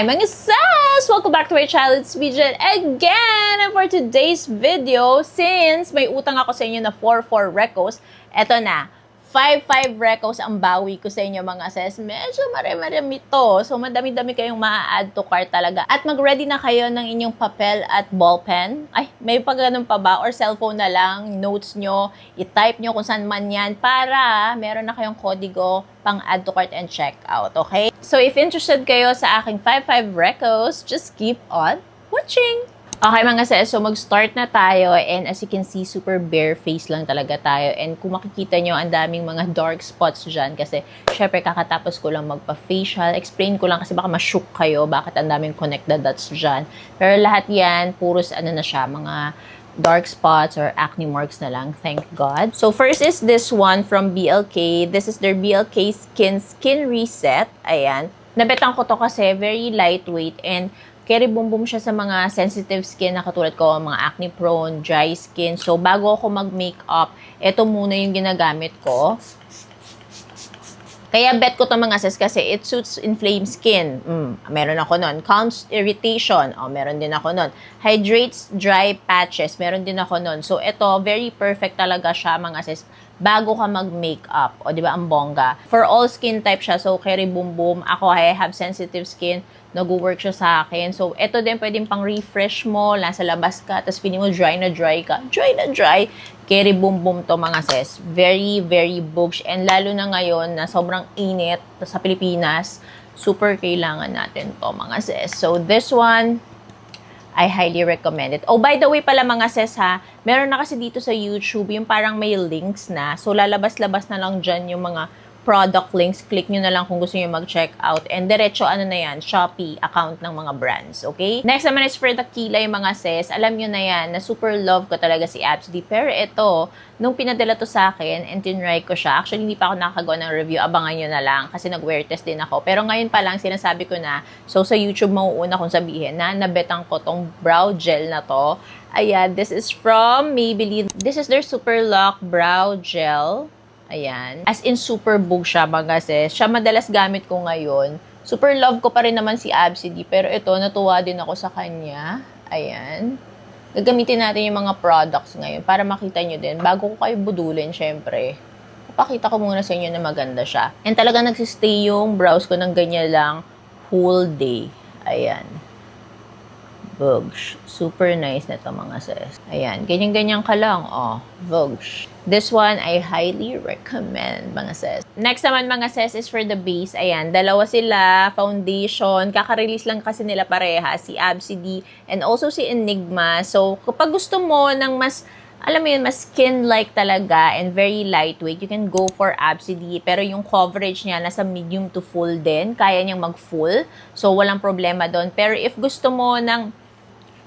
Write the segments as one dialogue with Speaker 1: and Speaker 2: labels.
Speaker 1: Hi mga sis! Welcome back to my channel. It's Bijan again! And for today's video, since may utang ako sa inyo na 4-4 recos, eto na, 5-5 recos ang bawi ko sa inyo mga sis. Medyo marami-marami to. So madami-dami kayong ma-add to cart talaga. At mag-ready na kayo ng inyong papel at ballpen. Ay, may pa ganun pa ba? Or cellphone na lang, notes nyo, i-type nyo kung saan man yan para meron na kayong kodigo pang add to cart and check out. Okay? So if interested kayo sa aking 5-5 recos, just keep on watching! Okay mga sis, so mag-start na tayo and as you can see, super bare face lang talaga tayo and kung makikita nyo, ang daming mga dark spots dyan kasi syempre kakatapos ko lang magpa-facial. Explain ko lang kasi baka ma-shook kayo bakit ang daming connected dots dyan. Pero lahat yan, puros ano na siya, mga dark spots or acne marks na lang, thank God. So first is this one from BLK. This is their BLK Skin Skin Reset. Ayan. Nabetan ko to kasi very lightweight and boom siya sa mga sensitive skin na katulad ko, mga acne prone, dry skin. So, bago ako mag-makeup, ito muna yung ginagamit ko. Kaya bet ko to mga sis kasi it suits inflamed skin. Mm, meron ako nun. Calms irritation. Oh, meron din ako nun. Hydrates dry patches. Meron din ako nun. So, ito, very perfect talaga siya mga sis bago ka mag-makeup. O, di ba, ang bongga. For all skin type siya. So, carry boom boom. Ako, I have sensitive skin nag-work siya sa akin. So, ito din pwedeng pang refresh mo, nasa labas ka, tapos feeling mo dry na dry ka. Dry na dry. Carry boom boom to mga sis. Very, very boosh. And lalo na ngayon na sobrang init sa Pilipinas, super kailangan natin to mga sis. So, this one, I highly recommend it. Oh, by the way pala mga sis ha, meron na kasi dito sa YouTube yung parang may links na. So, lalabas-labas na lang dyan yung mga product links, click nyo na lang kung gusto nyo mag-check out. And diretso, ano na yan, Shopee account ng mga brands, okay? Next naman is for the kilay, mga sis. Alam nyo na yan, na super love ko talaga si Absdy. Pero ito, nung pinadala to sa akin and tinry ko siya, actually hindi pa ako nakagawa ng review, abangan nyo na lang kasi nag-wear test din ako. Pero ngayon pa lang, sinasabi ko na, so sa YouTube mauuna kong sabihin na nabetan ko tong brow gel na to. Ayan, this is from Maybelline. This is their Super Lock Brow Gel. Ayan. As in, super bug siya mga sis. Siya madalas gamit ko ngayon. Super love ko pa rin naman si Absidy. Pero ito, natuwa din ako sa kanya. Ayan. Gagamitin natin yung mga products ngayon para makita nyo din. Bago ko kayo budulin, syempre, papakita ko muna sa inyo na maganda siya. And talaga nagsistay yung brows ko ng ganyan lang whole day. Ayan. Vogue. Super nice na ito mga sis. Ayan, ganyan-ganyan ka lang. Oh, Vogue. This one, I highly recommend mga sis. Next naman mga sis is for the base. Ayan, dalawa sila, foundation. Kaka-release lang kasi nila pareha, si Absidy and also si Enigma. So, kapag gusto mo ng mas alam mo yun, mas skin-like talaga and very lightweight. You can go for Absidy, pero yung coverage niya nasa medium to full din. Kaya niyang mag-full. So, walang problema doon. Pero if gusto mo ng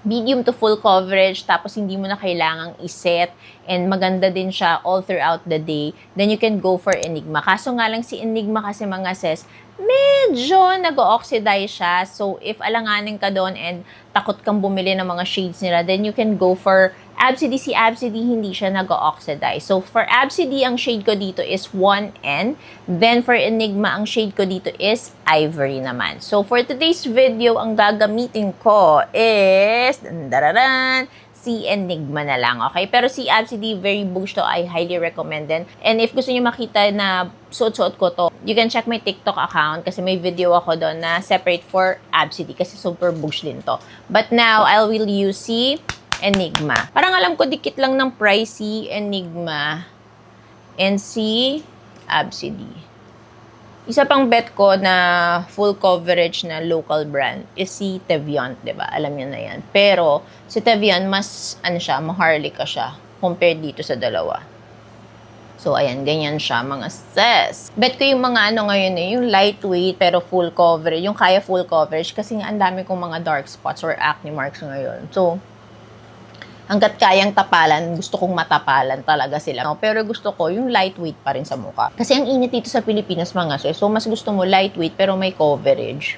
Speaker 1: medium to full coverage, tapos hindi mo na kailangang iset, and maganda din siya all throughout the day, then you can go for Enigma. Kaso nga lang si Enigma kasi mga sis, medyo nag-oxidize siya. So, if alanganin ka doon and takot kang bumili ng mga shades nila, then you can go for Absidy. Si Absidy, hindi siya nag-oxidize. So, for Absidy, ang shade ko dito is 1N. Then, for Enigma, ang shade ko dito is Ivory naman. So, for today's video, ang gagamitin ko is, dararan, si Enigma na lang, okay? Pero si Absidy, very boost to. I highly recommend din. And if gusto niyo makita na suot-suot ko to, you can check my TikTok account kasi may video ako doon na separate for Absidy kasi super boost din to. But now, I will use si Enigma. Parang alam ko dikit lang ng pricey Enigma and si Absidy. Isa pang bet ko na full coverage na local brand is si Teviant, 'di ba? Alam niyo na 'yan. Pero si Teviant mas ano siya, maharlika siya compared dito sa dalawa. So, ayan, ganyan siya, mga sis. Bet ko yung mga ano ngayon eh, yung lightweight pero full coverage, yung kaya full coverage kasi nga ang dami kong mga dark spots or acne marks ngayon. So, hanggat kayang tapalan, gusto kong matapalan talaga sila. No? Pero gusto ko yung lightweight pa rin sa mukha. Kasi ang init dito sa Pilipinas mga sis. So, mas gusto mo lightweight pero may coverage.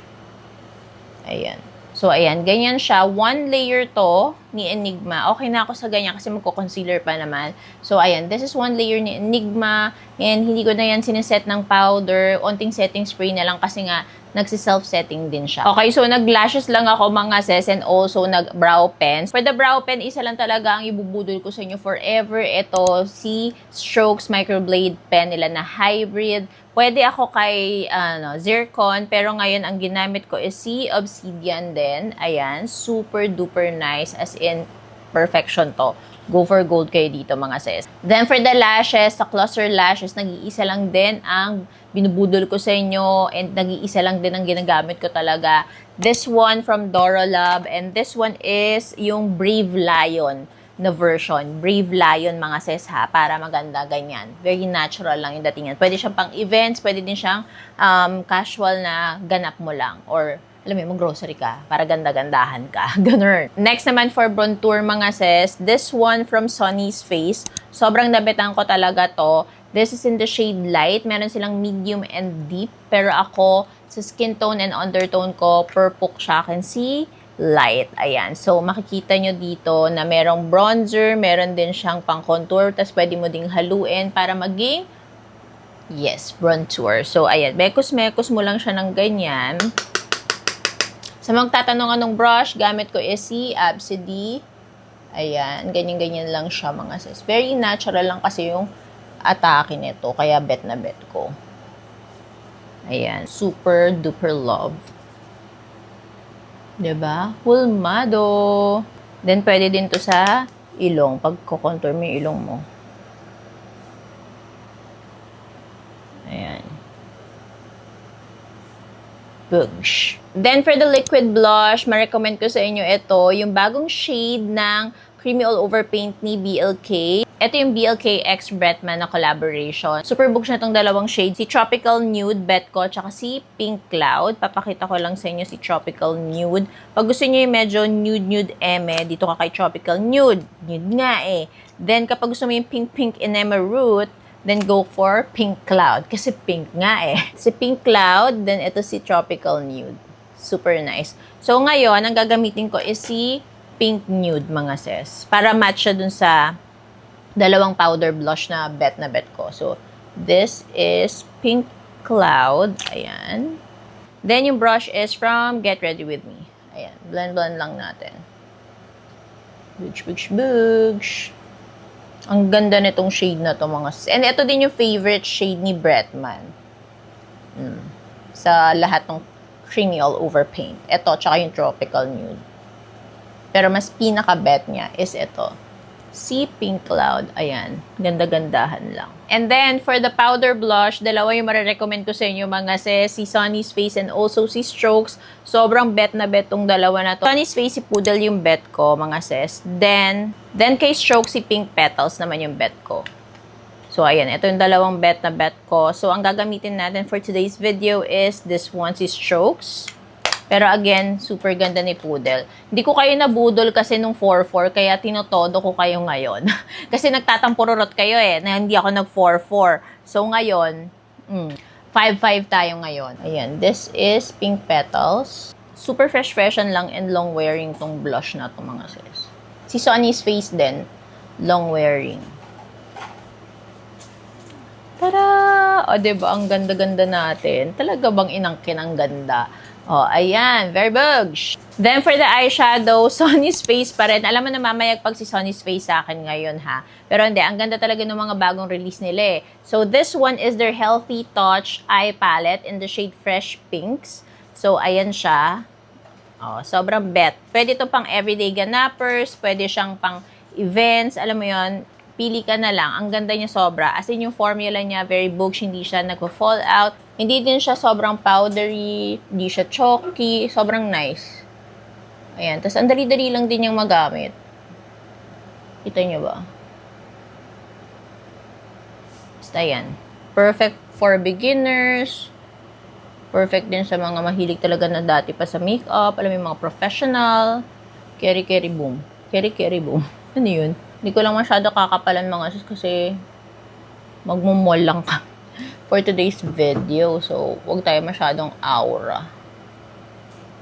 Speaker 1: Ayan. So, ayan. Ganyan siya. One layer to ni Enigma. Okay na ako sa ganyan kasi magko-concealer pa naman. So, ayan. This is one layer ni Enigma. And hindi ko na yan sineset ng powder. Onting setting spray na lang kasi nga nagsi-self-setting din siya. Okay, so nag-lashes lang ako mga sis and also nag-brow pen. For the brow pen, isa lang talaga ang ibubudol ko sa inyo forever. Ito, si Strokes Microblade Pen nila na hybrid. Pwede ako kay ano, Zircon, pero ngayon ang ginamit ko is si Obsidian din. Ayan, super duper nice as in perfection to. Go for gold kayo dito mga sis. Then for the lashes, sa cluster lashes, nag-iisa lang din ang binubudol ko sa inyo and nag-iisa lang din ang ginagamit ko talaga. This one from Dora Love and this one is yung Brave Lion na version. Brave Lion mga sis ha, para maganda ganyan. Very natural lang yung datingan. Pwede siyang pang events, pwede din siyang um, casual na ganap mo lang or alam mo, mag-grocery ka para ganda-gandahan ka. Ganun. Next naman for Brontour mga sis, this one from Sonny's Face. Sobrang nabetan ko talaga to. This is in the shade light. Meron silang medium and deep. Pero ako, sa skin tone and undertone ko, purple siya. Can see light. Ayan. So, makikita nyo dito na merong bronzer, meron din siyang pang contour, tapos pwede mo ding haluin para maging Yes, bronzer. So, ayan. Mekos-mekos mo lang siya ng ganyan. Sa magtatanong anong brush, gamit ko is si Absidy. Ayan, ganyan-ganyan lang siya mga sis. Very natural lang kasi yung atake nito, kaya bet na bet ko. Ayan, super duper love. ba? Hulmado. Then pwede din to sa ilong pag contour mo yung ilong mo. Bugs. Then, for the liquid blush, ma-recommend ko sa inyo ito, yung bagong shade ng Creamy All Over Paint ni BLK. Ito yung BLK X Bretman na collaboration. Super books na itong dalawang shade. Si Tropical Nude Bet ko, tsaka si Pink Cloud. Papakita ko lang sa inyo si Tropical Nude. Pag gusto niyo yung medyo nude-nude eme, dito ka kay Tropical Nude. Nude nga eh. Then, kapag gusto mo yung pink-pink enema root, then go for Pink Cloud. Kasi pink nga eh. Si Pink Cloud, then ito si Tropical Nude. Super nice. So, ngayon, ang gagamitin ko is si Pink Nude, mga sis. Para match siya dun sa dalawang powder blush na bet na bet ko. So, this is Pink Cloud. Ayan. Then, yung brush is from Get Ready With Me. Ayan. Blend-blend lang natin. Boosh, boosh, boosh. Ang ganda nitong shade na to mga sis. And ito din yung favorite shade ni Bretman. Mm. Sa lahat ng creamy all over paint. Ito, tsaka yung tropical nude. Pero mas pinaka-bet niya is ito. Si Pink Cloud. Ayan. Ganda-gandahan lang. And then, for the powder blush, dalawa yung marirecommend ko sa inyo mga sis. Si Sunny's Face and also si Strokes. Sobrang bet na bet tong dalawa na to. Sunny's Face, si Poodle yung bet ko mga sis. Then, then kay Strokes, si Pink Petals naman yung bet ko. So, ayan. Ito yung dalawang bet na bet ko. So, ang gagamitin natin for today's video is this one, si Strokes. Pero again, super ganda ni Poodle. Hindi ko kayo nabudol kasi nung 4-4, kaya tinotodo ko kayo ngayon. kasi nagtatampururot kayo eh, na hindi ako nag 4-4. So ngayon, mm, 5-5 tayo ngayon. Ayan, this is Pink Petals. Super fresh fashion lang and long wearing tong blush na to mga sis. Si Sonny's Face din, long wearing. Tara! O, diba? Ang ganda-ganda natin. Talaga bang inangkin ang ganda? O, ayan. Very bugs. Then, for the eyeshadow, Sonny's Face pa rin. Alam mo na mamayag pag si Sonny's Face sa akin ngayon, ha? Pero hindi, ang ganda talaga ng mga bagong release nila, eh. So, this one is their Healthy Touch Eye Palette in the shade Fresh Pinks. So, ayan siya. Oh, sobrang bet. Pwede to pang everyday ganapers, pwede siyang pang events, alam mo yon pili ka na lang. Ang ganda niya sobra. As in, yung formula niya, very books, hindi siya nagpo-fall out. Hindi din siya sobrang powdery, hindi siya chalky, sobrang nice. Ayan. Tapos, ang dali-dali lang din yung magamit. Kita niyo ba? Basta yan. Perfect for beginners. Perfect din sa mga mahilig talaga na dati pa sa makeup. Alam mo mga professional. Carry, boom. Carry, boom. Ano yun? Hindi ko lang masyado kakapalan mga sis kasi magmumol lang ka for today's video. So, huwag tayo masyadong aura.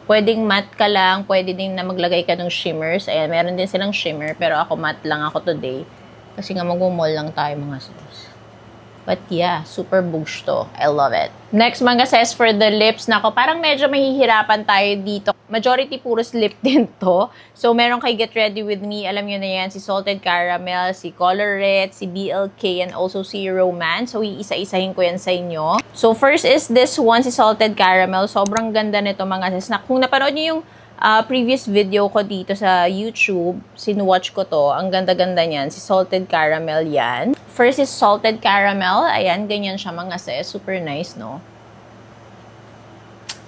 Speaker 1: Pwedeng matte ka lang, pwede din na maglagay ka ng shimmers. Ayan, meron din silang shimmer, pero ako matte lang ako today. Kasi nga magmumol lang tayo mga sis. But yeah, super boosh to. I love it. Next mga says for the lips, nako parang medyo mahihirapan tayo dito. Majority puros lip din to. So meron kay Get Ready With Me, alam nyo na yan, si Salted Caramel, si Colorette, si BLK, and also si Romance. So iisa-isahin ko yan sa inyo. So first is this one, si Salted Caramel. Sobrang ganda nito mga says. Na, kung napanood nyo yung uh, previous video ko dito sa YouTube, sinuwatch ko to. Ang ganda-ganda niyan. Si Salted Caramel yan. First is Salted Caramel. Ayan, ganyan siya mga sis. Super nice, no?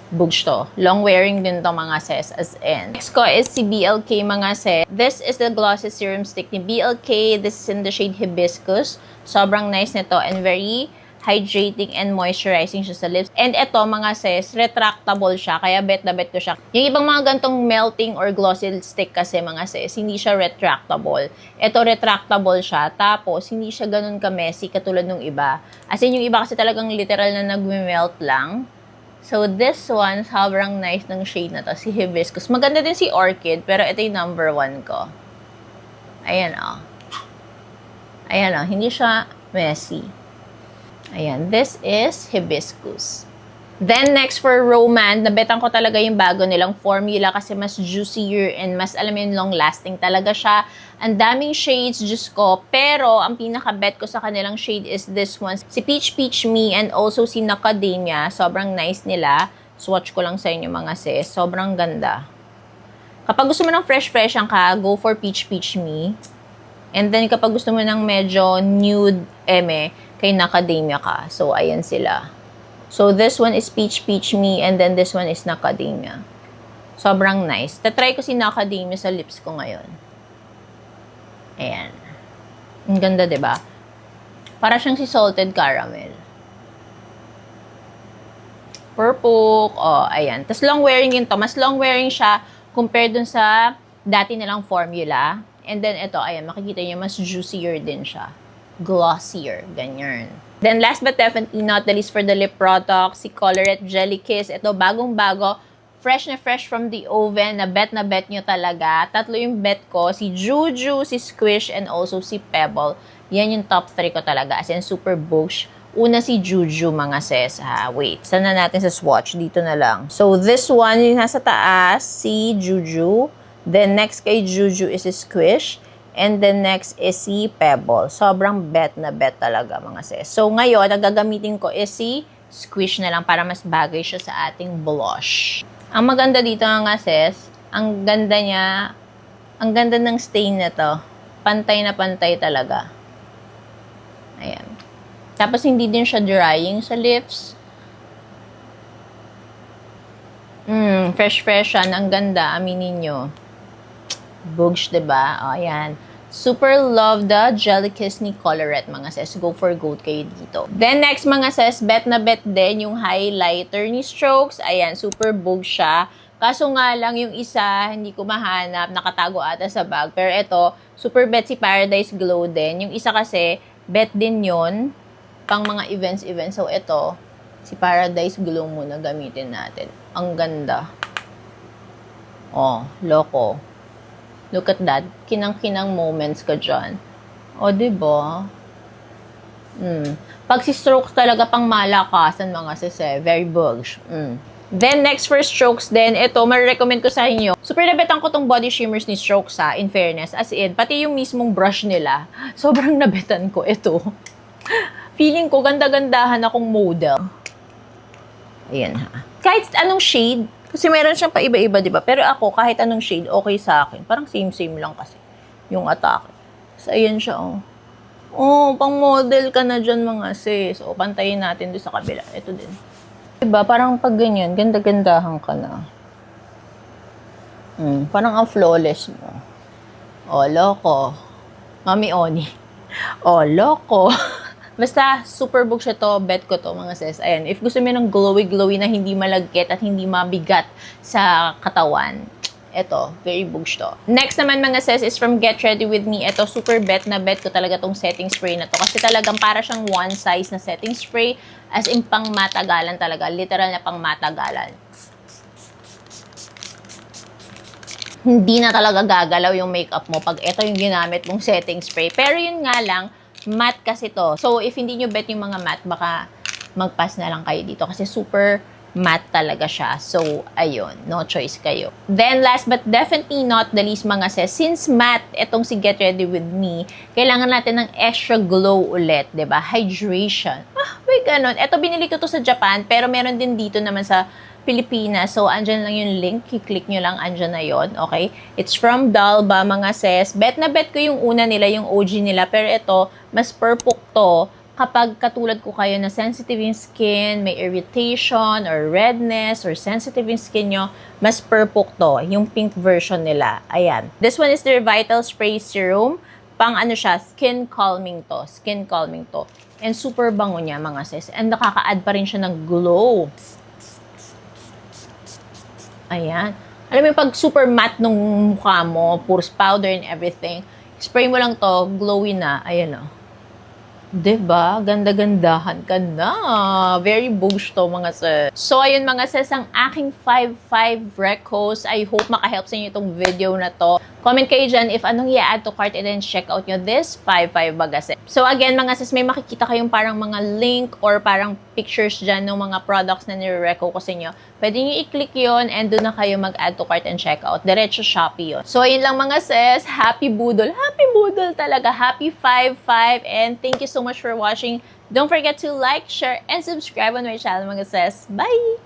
Speaker 1: Bugs to. Long wearing din to mga sis as in. Next ko is si BLK mga sis. This is the Glossy Serum Stick ni BLK. This is in the shade Hibiscus. Sobrang nice nito and very hydrating and moisturizing siya sa lips. And ito, mga sis, retractable siya. Kaya bet na bet ko siya. Yung ibang mga gantong melting or glossy stick kasi, mga sis, hindi siya retractable. Ito, retractable siya. Tapos, hindi siya ganun ka-messy katulad nung iba. As in, yung iba kasi talagang literal na nag-melt lang. So, this one, sobrang nice ng shade na to, si Hibiscus. Maganda din si Orchid, pero ito yung number one ko. Ayan, oh. Ayan, oh. Hindi siya messy. Ayan, this is hibiscus. Then, next for Roman, nabetan ko talaga yung bago nilang formula kasi mas juicier and mas, alam yun, long-lasting talaga siya. Ang daming shades, Diyos ko. Pero, ang pinaka-bet ko sa kanilang shade is this one. Si Peach Peach Me and also si Macadamia. Sobrang nice nila. Swatch ko lang sa inyo mga sis. Sobrang ganda. Kapag gusto mo ng fresh-fresh ang ka, go for Peach Peach Me. And then, kapag gusto mo ng medyo nude eme, kay Nakademia ka. So, ayan sila. So, this one is Peach Peach Me, and then this one is Nakademia. Sobrang nice. Tatry ko si Nakademia sa lips ko ngayon. Ayan. Ang ganda, ba? Para siyang si salted caramel. Purple. Oh, ayan. Tapos long wearing yun to. Mas long wearing siya compared dun sa dati nilang formula. And then ito, ayan, makikita niyo mas juicier din siya glossier. Ganyan. Then last but definitely not the least for the lip product, si Colorette Jelly Kiss. Ito, bagong-bago. Fresh na fresh from the oven. Na bet na bet nyo talaga. Tatlo yung bet ko. Si Juju, si Squish, and also si Pebble. Yan yung top 3 ko talaga. As in, super bush. Una si Juju, mga sis. Ha, wait. Saan na natin sa swatch? Dito na lang. So, this one, yung nasa taas, si Juju. Then, next kay Juju is si Squish. And then next is si Pebble. Sobrang bet na bet talaga mga sis. So ngayon, ang gagamitin ko is si Squish na lang para mas bagay siya sa ating blush. Ang maganda dito nga sis, ang ganda niya, ang ganda ng stain na to. Pantay na pantay talaga. Ayan. Tapos hindi din siya drying sa lips. Mm, fresh fresh siya. Ang ganda, aminin nyo. Bugs, ba diba? O, ayan. Super love the Jelly Kiss ni Colorette, mga sis. Go for gold kayo dito. Then, next, mga sis, bet na bet din yung highlighter ni Strokes. Ayan, super bog siya. Kaso nga lang, yung isa, hindi ko mahanap. Nakatago ata sa bag. Pero ito, super bet si Paradise Glow din. Yung isa kasi, bet din yon pang mga events-events. So, ito, si Paradise Glow muna gamitin natin. Ang ganda. Oh, loko. Look at that. Kinang-kinang moments ka dyan. O, diba? Mm. Pag si strokes talaga pang malakasan mga sise, very bugs. Mm. Then, next for strokes then ito, ma-recommend ko sa inyo. Super nabetan ko tong body shimmers ni strokes ha, in fairness. As in, pati yung mismong brush nila, sobrang nabetan ko ito. Feeling ko, ganda-gandahan akong model. Ayan ha. Kahit anong shade, kasi meron siyang paiba-iba, di ba? Pero ako, kahit anong shade, okay sa akin. Parang same-same lang kasi yung atake. So, ayan siya, oh. Oh, pang model ka na dyan, mga sis. O, pantayin natin doon sa kabila. Ito din. Diba? Parang pag ganyan, ganda-gandahan ka na. Hmm, parang ang flawless mo. Oh, loko. Mami Oni. Oh, loko. Basta, super book siya to. Bet ko to, mga sis. Ayan, if gusto mo ng glowy-glowy na hindi malagkit at hindi mabigat sa katawan, ito, very boosh to. Next naman mga sis is from Get Ready With Me. Ito, super bet na bet ko talaga tong setting spray na to. Kasi talagang para siyang one size na setting spray. As in, pang matagalan talaga. Literal na pang matagalan. Hindi na talaga gagalaw yung makeup mo pag ito yung ginamit mong setting spray. Pero yun nga lang, Matte kasi to. So, if hindi nyo bet yung mga matte, baka mag-pass na lang kayo dito kasi super matte talaga siya. So, ayun, no choice kayo. Then, last but definitely not the least mga sis, since matte, etong si Get Ready With Me, kailangan natin ng extra glow ulit, ba Hydration. Ah, may ganun. Ito, binili ko to sa Japan, pero meron din dito naman sa Pilipinas. So, andyan lang yung link. I-click nyo lang, andyan na yon Okay? It's from Dalba, mga sis. Bet na bet ko yung una nila, yung OG nila. Pero ito, mas perfect to kapag katulad ko kayo na sensitive yung skin, may irritation or redness or sensitive yung skin nyo, mas perfect to. Yung pink version nila. Ayan. This one is their Vital Spray Serum. Pang ano siya, skin calming to. Skin calming to. And super bango niya mga sis. And nakaka-add pa rin siya ng glow. Ayan. Alam mo yung pag super matte nung mukha mo, pures powder and everything, spray mo lang to, glowy na. Ayan o. 'Di ba? Ganda-gandahan ka na. Very boosh to mga sis. So, ayun mga sis, ang aking 5-5 recos. I hope makahelp sa inyo itong video na to. Comment kayo dyan if anong i-add to cart and then check out nyo this 5-5 baga sis. So, again mga sis, may makikita kayong parang mga link or parang pictures dyan ng mga products na nire-reco ko sa inyo. Pwede nyo i-click yon and doon na kayo mag-add to cart and check out. Diretso Shopee yun. So, ayun lang mga sis. Happy Budol. Happy Budol talaga. Happy 5-5 and thank you so much for watching. Don't forget to like, share, and subscribe on my channel mga sis. Bye!